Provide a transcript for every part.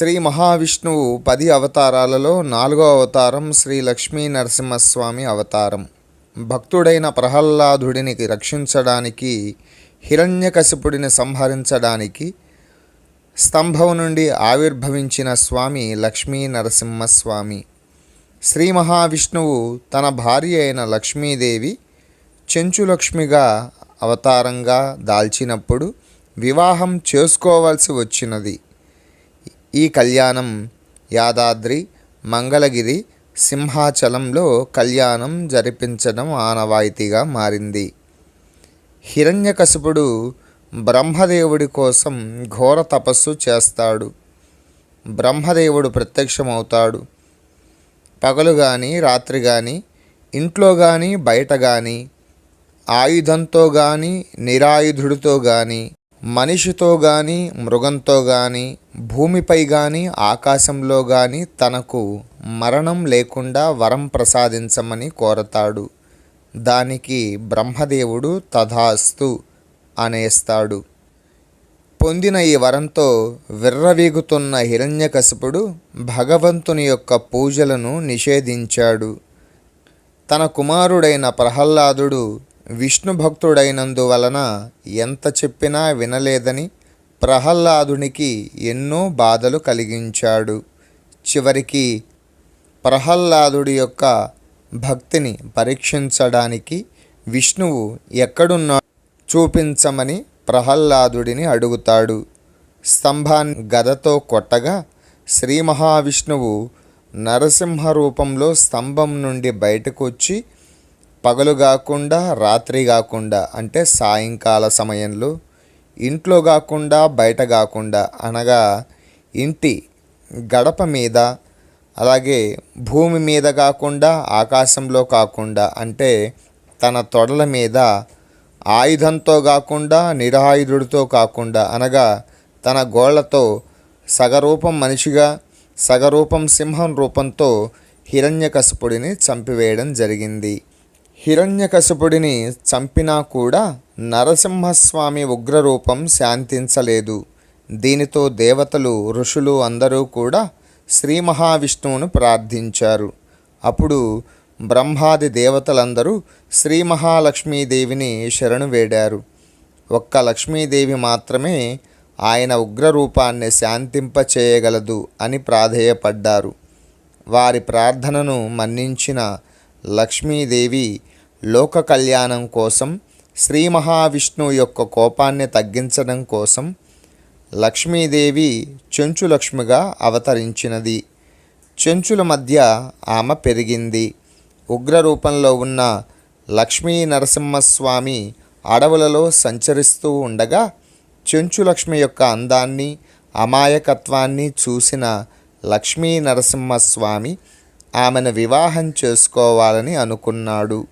శ్రీ మహావిష్ణువు పది అవతారాలలో నాలుగో అవతారం శ్రీ లక్ష్మీ నరసింహస్వామి అవతారం. భక్తుడైన ప్రహ్లాదుడిని రక్షించడానికి హిరణ్యకశిపుడిని సంహరించడానికి స్తంభం నుండి ఆవిర్భవించిన స్వామి లక్ష్మీ నరసింహస్వామి. శ్రీ మహావిష్ణువు తన భార్య అయిన లక్ష్మీదేవి చెంచులక్ష్మిగా అవతారంగా దాల్చినప్పుడు వివాహం చేసుకోవాల్సి వచ్చినది. ఈ కళ్యాణం యాదాద్రి మంగళగిరి సింహాచలంలో కళ్యాణం జరిపించడం ఆనవాయితీగా మారింది. హిరణ్యకశిపుడు బ్రహ్మదేవుడి కోసం ఘోర తపస్సు చేస్తాడు. బ్రహ్మదేవుడు ప్రత్యక్షమవుతాడు. పగలు కానీ రాత్రి కానీ ఇంట్లో కానీ బయట కానీ ఆయుధంతో కానీ నిరాయుధుడితో కానీ మనిషితో కానీ మృగంతో కానీ భూమిపై కానీ ఆకాశంలో కానీ తనకు మరణం లేకుండా వరం ప్రసాదించమని కోరతాడు. దానికి బ్రహ్మదేవుడు తథాస్తు అనేస్తాడు. పొందిన ఈ వరంతో విర్రవీగుతున్న హిరణ్యకశపుడు భగవంతుని యొక్క పూజలను నిషేధించాడు. తన కుమారుడైన ప్రహ్లాదుడు విష్ణు భక్తుడైనందువలన ఎంత చెప్పినా వినలేదని ప్రహ్లాదునికి ఎన్నో బాధలు కలిగించాడు. చివరికి ప్రహ్లాదుడి యొక్క భక్తిని పరీక్షించడానికి విష్ణువు ఎక్కడున్నా చూపించమని ప్రహ్లాదుడిని అడుగుతాడు. స్తంభాన్ని గదతో కొట్టగా శ్రీ మహావిష్ణువు నరసింహ రూపంలో స్తంభం నుండి బయటకు వచ్చి పగలు కాకుండా రాత్రి కాకుండా అంటే సాయంకాల సమయంలో ఇంట్లో కాకుండా బయట కాకుండా అనగా ఇంటి గడప మీద అలాగే భూమి మీద కాకుండా ఆకాశంలో కాకుండా అంటే తన తొడల మీద ఆయుధంతో కాకుండా నిరాయుధుడితో కాకుండా అనగా తన గోళ్ళతో సగరూపం మనిషిగా సగరూపం సింహం రూపంతో హిరణ్యకశపుడిని చంపివేయడం జరిగింది. హిరణ్యకశపుడిని చంపినా కూడా నరసింహస్వామి ఉగ్రరూపం శాంతించలేదు. దీనితో దేవతలు ఋషులు అందరూ కూడా శ్రీ మహావిష్ణువును ప్రార్థించారు. అప్పుడు బ్రహ్మాది దేవతలందరూ శ్రీ మహాలక్ష్మీదేవిని శరణు వేడారు. ఒక్క లక్ష్మీదేవి మాత్రమే ఆయన ఉగ్రరూపాన్ని శాంతింపచేయగలదు అని ప్రాధేయపడ్డారు. వారి ప్రార్థనను మన్నించిన లక్ష్మీదేవి లోక కళ్యాణం కోసం శ్రీ మహావిష్ణువు యొక్క కోపాన్ని తగ్గించడం కోసం లక్ష్మీదేవి చెంచులక్ష్మిగా అవతరించినది. చెంచుల మధ్య ఆమె పెరిగింది. ఉగ్ర రూపంలో ఉన్న లక్ష్మీ నరసింహస్వామి అడవులలో సంచరిస్తూ ఉండగా చెంచులక్ష్మి యొక్క అందాన్ని అమాయకత్వాన్ని చూసిన లక్ష్మీ నరసింహస్వామి ఆమెను వివాహం చేసుకోవాలని అనుకున్నాడు.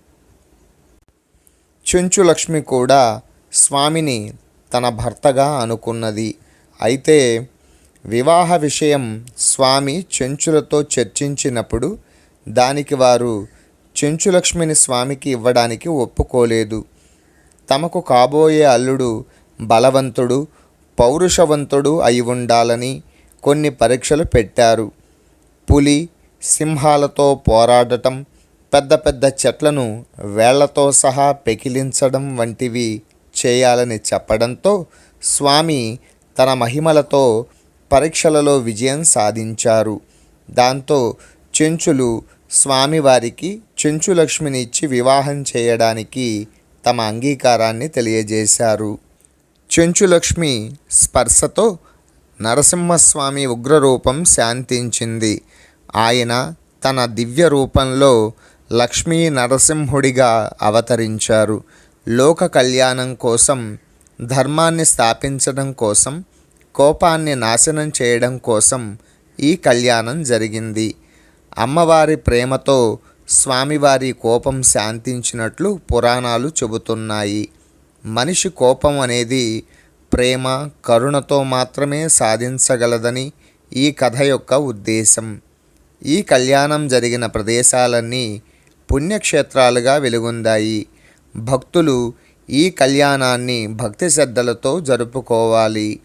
చెంచులక్ష్మి కూడా స్వామిని తన భర్తగా అనుకున్నది. అయితే వివాహ విషయం స్వామి చెంచులతో చర్చించినప్పుడు దానికి వారు చెంచులక్ష్మిని స్వామికి ఇవ్వడానికి ఒప్పుకోలేదు. తమకు కాబోయే అల్లుడు బలవంతుడు పౌరుషవంతుడు అయి ఉండాలని కొన్ని పరీక్షలు పెట్టారు. పులి సింహాలతో పోరాడటం పెద్ద పెద్ద చెట్లను వేళ్ళతో సహా పెకిలించడం వంటివి చేయాలని చెప్పడంతో స్వామి తన మహిమలతో పరీక్షలలో విజయం సాధించారు. దాంతో చెంచులు స్వామివారికి చెంచులక్ష్మిని ఇచ్చి వివాహం చేయడానికి తమ అంగీకారాన్ని తెలియజేశారు. చెంచులక్ష్మి స్పర్శతో నరసింహస్వామి ఉగ్రరూపం శాంతించింది. ఆయన తన దివ్య రూపంలో లక్ష్మీ నరసింహుడిగా అవతరించారు. లోక కళ్యాణం కోసం ధర్మాన్ని స్థాపించడం కోసం కోపాన్ని నాశనం చేయడం కోసం ఈ కళ్యాణం జరిగింది. అమ్మవారి ప్రేమతో స్వామివారి కోపం శాంతించినట్లు పురాణాలు చెబుతున్నాయి. మనిషి కోపం అనేది ప్రేమ కరుణతో మాత్రమే సాధించగలదని ఈ కథ యొక్క ఉద్దేశం. ఈ కళ్యాణం జరిగిన ప్రదేశాలన్నీ పుణ్యక్షేత్రాలుగా వెలుగొందాయి. భక్తులు ఈ కళ్యాణాన్ని భక్తి శ్రద్ధలతో జరుపుకోవాలి.